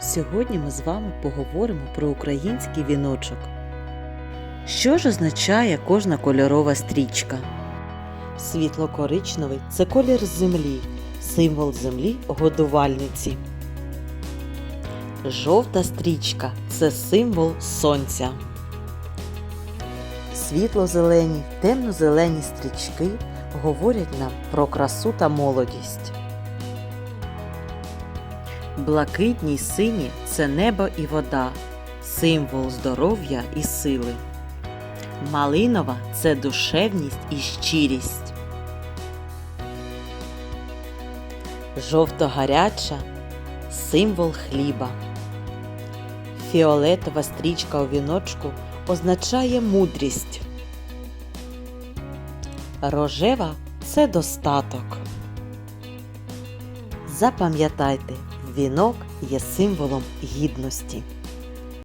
Сьогодні ми з вами поговоримо про український віночок. Що ж означає кожна кольорова стрічка? Світло-коричневий це колір землі, символ землі годувальниці. Жовта стрічка це символ сонця. Світло-зелені, темно-зелені стрічки говорять нам про красу та молодість. Блакитні й сині це небо і вода, символ здоров'я і сили. Малинова це душевність і щирість. Жовто-гаряча символ хліба. Фіолетова стрічка у віночку означає мудрість. Рожева це достаток. Запам'ятайте, вінок є символом гідності.